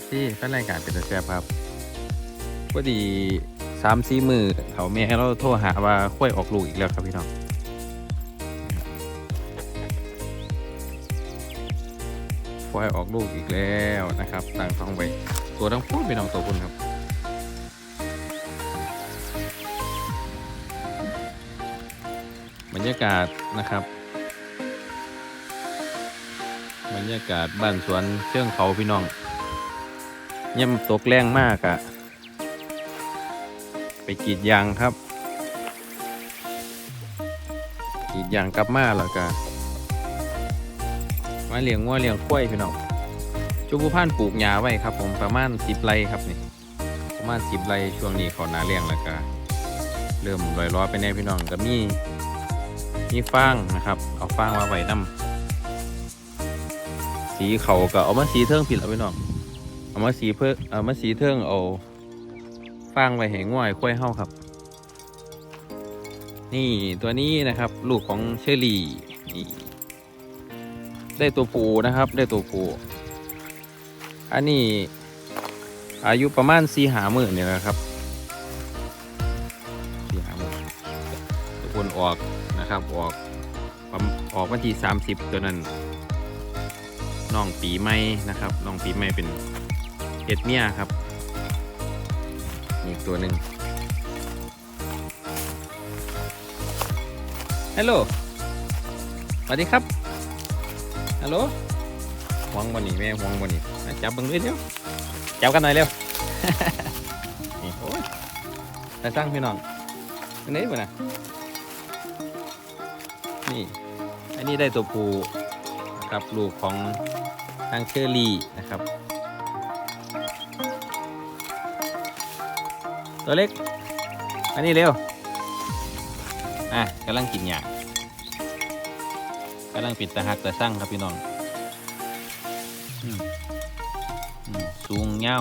FC แฟนรายการเป็นตาแซ่บครับพอดีสามสี่มือเขาแม่เราโทรหาว่าค่อยออกลูกอีกแล้วครับพี่น้องค่อยออกลูกอีกแล้วนะครับต่างท้องไว้ตัวทั้งพูดพี่น้องตัวคุณครับ บรรยากาศนะครับ บรรยากาศบ้านสวนเชิงเขาพี่น้อง ย่ำตกแรงมากอะไปกรีดยางครับกรีดยางกลับมาแล้วก็มาเลี้ยงวัวเลี้ยงควยพี่น้องจุบุพันปลูกหญ้าไว้ครับ ผมประมาณสิบไร่ครับนี่ประมาณสิบไร่ช่วงนี้เขาหนาเลี้ยงแล้วก็เริ่มลอยล้อไปแน่พี่น้องก็มีมีฟางนะครับ เอาฟางมาไว้น้ำสีเขาก็เอามาสีเทิงผิดแล้วพี่น้อง เอามาสีเพื่อเอามาสีเทิงเอาฟางไว้ให้ง่วยค่อยเฮาครับ นี่ตัวนี้นะครับลูกของเชอรี่นี่ได้ตัวปูนะครับ ได้ตัวปูอันนี้อายุประมาณสี่หาหมื่นเนี่ยนะครับสี่หาหมื่นทุกคนออกนะครับออกประมาณออกวันที่สามสิบตัวนั้นน้องปีใหม่นะครับน้องปีใหม่เป็น เอ็ดเมียครับนี่อีกตัวหนึ่งฮัลโหลสวัสดีครับฮัลโหลหวงวันนี้แม่หวงวันนี้จับบังด้วยเร็วจับกันหน่อยเร็วนี่โอ้ยแต่สร้างพี่น้องอันนี้ป่ะนะนี่อันนี้ได้ตัวผูกับลูกของทางเชอรี่นะครับ ตัวเล็กอันนี้เร็ว อะกำลังกินหยากำลังปิดตาหักตาสั่งครับพี่น้องสูงเงา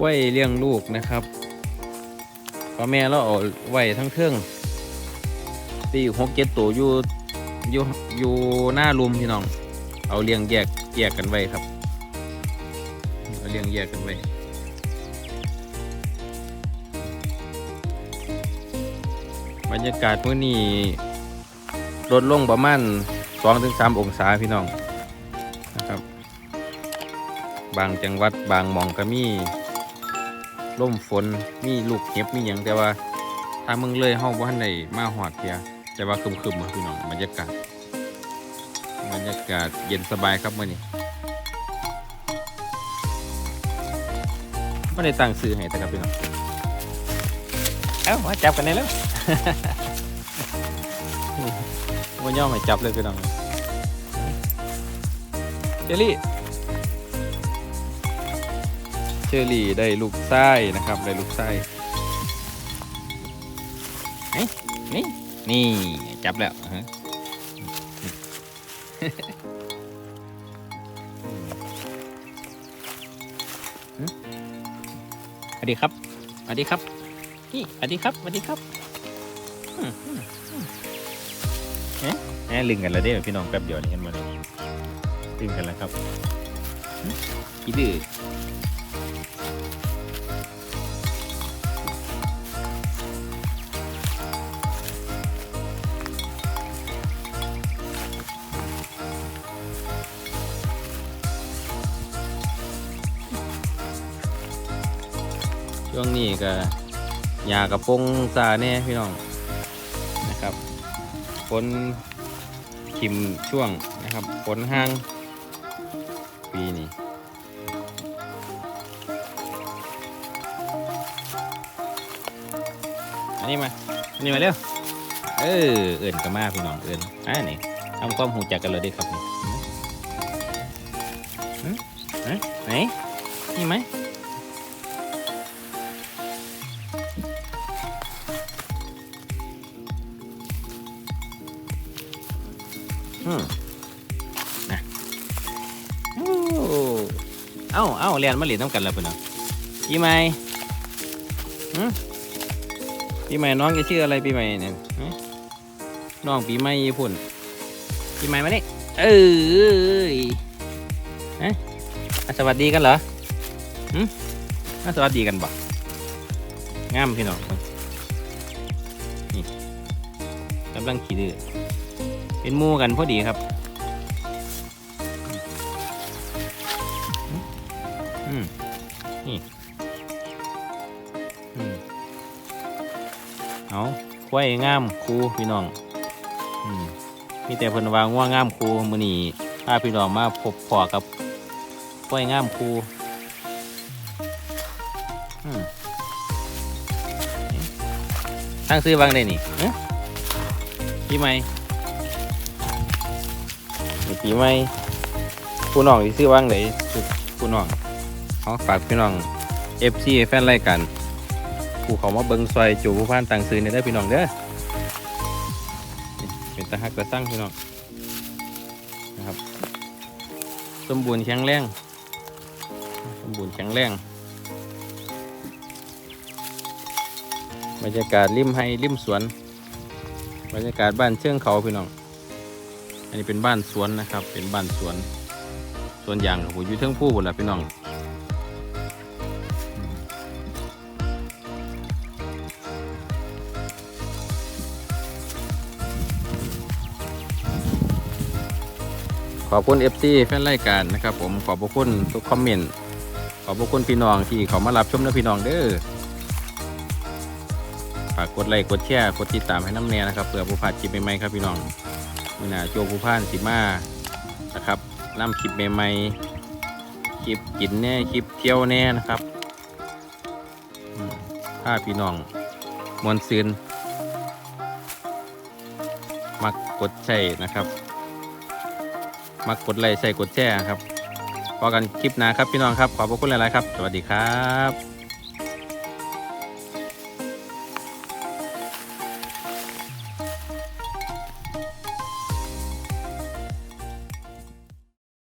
ไว้เลี้ยงลูกนะครับ พ่อแม่เราเอาไว้ทั้งเครื่องตีหกเจ็ดตัวอยู่อยู่อยู่หน้ารุมพี่น้อง เอาเลี้ยงแยกแยกกันไว้ครับ เอาเลี้ยงแยกกันไว้บรรยากาศมื้อนี้ลดลงประมาณ2-3องศาพี่น้องนะครับ บางจังหวัดบางหม่องก็มี ล่มฝนมีลูกเห็บมีอย่างแต่ว่าถ้ามึงเลยห้องว่าในได้มาหอดเพียแต่ว่าคึมๆมาพี่น้องบรรยากาศบรรยากาศเย็นสบายครับมื่อนี้ไม่ได้ตั้งซื้อให้แต่ครับพี่น้องเอ้ามาจับกันได้แล้ววันย่อไม่จับเลยพี่น้องเจลลี่ เชอรี่ได้ลูกไส้นะครับได้ลูกไส้นี่นี่จับแล้วสวัสดีครับสวัสดีครับ นี่สวัสดีครับสวัสดีครับอืมแหมลึงกันแล้วเด้พี่น้องแป๊บเดียวนี่เห็นไหมลึงกันแล้วครับอืมอีดื้อ ช่วงนี้ก็ยากระปงซาแน่พี่น้องนะครับฝนขิมช่วงนะครับฝนห้างปีนี้อันนี้มาอันนี้มาเร็วเออเอิ่นก็มาพี่น้องเอิ่นอ่านี่ทำความหูจักกันเลยด้ครับนี่หืมหืมไหนนี่ไหม นะเอ้าเอ้าเรียนมาเรียนน้ำกันแล้วเพื่อนเนาะปีใหม่หืมปีใหม่น้องจะชื่ออะไรปีใหม่เนี่ยน้องปีใหม่ญี่ปุ่นปีใหม่มานี่เอ้ยฮะอะสวัสดีกันเหรอหืมอะสวัสดีกันบ่งามพี่น้องนี่กำลังขี่ดื้อ เป็นมู่กันพอดีครับอืมนี่อืมเอาควายงามครูพี่น้องอืมมีแต่เพิ่นว่าง่วงงามครูมื้อนี้พาพี่น้องมาพบพอกับควายงามครูอืมนี่ตั้งซื้อวางได้นี่เอ๊ะปีใหม ปีใหม่ผู้น้องที่ซื้อวางได้ผู้น้องขอฝากพี่น้อง FC แฟนรายการผู้เขามาเบิงซอยจูผู้พานต่างซื้อในเด้พี่น้องเด้อเป็นตะหักตะสั่งพี่น้องนะครับสมบูรณ์แข็งแรงสมบูรณ์แข็งแรงบรรยากาศริมไฮริมสวน บรรยากาศบ้านเชิงเขาพี่น้อง นนี้เป็นบ้านสวนนะครับ เป็นบ้านสวนสวนยางผมอยู่เทิงผู้หมดแล้วพี่น้องขอบคุณ FC แฟนรายการนะครับ ผมขอบคุณทุกคอมเมนต์ขอบคุณพี่น้องที่เขามารับชมนะพี่น้องเด้อฝากกดไลค์กดแชร์กดติดตามให้น้ำแน่นะครับเพื่อผู้พลาดคลิปใหม่ๆครับพี่น้อง มือหนาโจผู้พานสิมานะครับนำคลิปใหม่ๆคลิปกินแน่คลิปเที่ยวแน่นะครับถ้าพี่น้องมวนซืนมักกดใช่นะครับมากกดไลค์ใส่กดแชร์ครับพอกันคลิปหน้าครับพี่น้องครับ ขอบพระคุณหลาย ๆ ครับ สวัสดีครับ